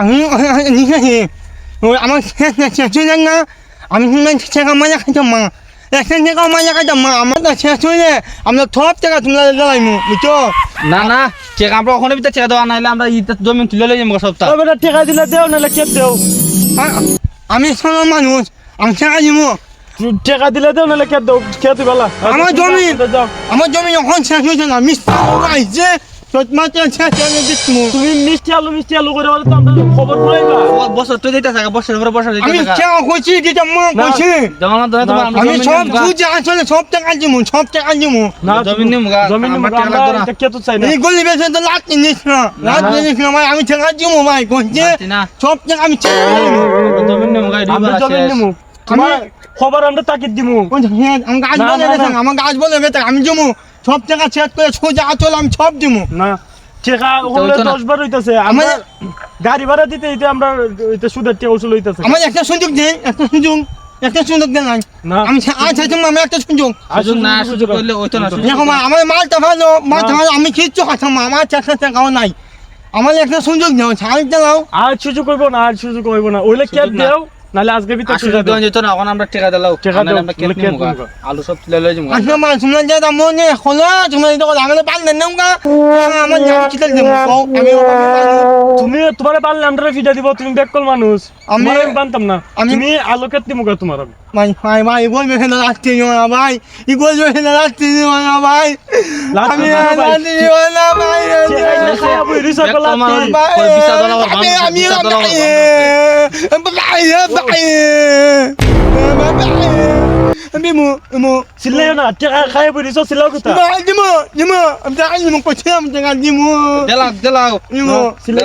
আমি আমার শেষ না আমি টাকা মাঝে খাইতাম মা একটা টাকা মাঝে খাইতাম মা আমার তো শেষ হয়ে আমরা সব টাকা তোমরা জ্বালাইমু বুঝছ না না চেক আমরা ওখানে ভিতরে চেক দেওয়া নাইলে আমরা ইটা জমি তুলে লই যাব ও বেটা টাকা দিলে দেও নাহলে কে দেও? আমি শোনো মানুষ আমি টাকা দিব টাকা দিলে দেও নাহলে কে দেও? কে দিবে আমার জমি। আমার জমি যখন শেষ হয়েছে না মিস্ত্রি আইছে। চোট মাত্রা শেষ হয়ে দিচ্ছি তুমি মিষ্টি আলু মিষ্টি আলু করে বলে তো আমরা খবর পাইবা। বছর তুই দিতে থাকা বছর পরে বছর দিতে আমি থাকা। কইছি দিতে মা কইছি জমা ধরে তোমার আমরা আমি সব বুঝে আসলে সব টাকা দিব সব টাকা দিব না জমি নিমু গা, জমি নিমু গা, টাকা লাগতো না। আমরা কে তো চাই না। এই গলি বেসে তো লাট জিনিস না লাট না। না ভাই আমি টাকা দিব ভাই কইছে সব টাকা আমি টাকা জমি নিমু গা, আমরা জমি নিমু তোমার খবর আমরা তাকিদ দিমু হ্যাঁ আমি গাছ বলে না, না। আমি দিব সব টাকা সেট করে সোজা আচল আমি সব দিব না টাকা হলে দশ বার হইতাছে আমরা গাড়ি ভাড়া দিতে এটা আমরা এটা সুদের টাকা উসুল হইতাছে। আমার একটা সুযোগ দেন একটা সুযোগ একটা সুযোগ দেন নাই। না। আমি আজ আছে আমি একটা সুযোগ। সুযোগ না সুযোগ করলে ওইতো না দেখো আমার মালটা ভালো মালটা ভালো আমি কিচ্ছু কথা মা আমার চারশো টাকাও নাই। আমার একটা সুযোগ দাও ছাড় দাও। আর সুযোগ হইব না আর সুযোগ হইব না। ওইলে কে দেও। নাহলে আজকে ভিতর চলে সুযোগ যেত না এখন আমরা টাকা দিলাও টাকা দাও, আমরা কেন বলে নিমু গা। নিমু গা। আলু সব তুলে লই যাব। আসলে মা শুনলাম যে দাম মনে হলো তুমি তো আমাদের আমি পারলেন না গা আমার জান কি দেব আমি তোমার পারলে আমরা ফিটা দিব তুমি বেকল মানুষ আমি- আমি বানতাম না আমি- তুমি আলোকে দিমু তোমার আমি ভাই ভাই ভাই বল বেহে না রাখতে দিও না ভাই ই বল বেহে না রাখতে দিও না ভাই লাত্তি আমি দিও না, ভাই। রাখতে দিও না ভাই চেহারা খায়া বই রিসা দেখ কলা তোমার তুই। ওই- ওই বিশা দলা আমার আমি বাম- আমি বিশা দলা আমার বাম- ভাই ভাই ভাই আমি মু মু চিল্লাইও না চেহারা খায়া বই রিসা চিল্লাও কথা দিমু দিমু আমি জানি মু কোথায় আমি জানি দিমু দিলাও দিলাও দিমু চিল্লাই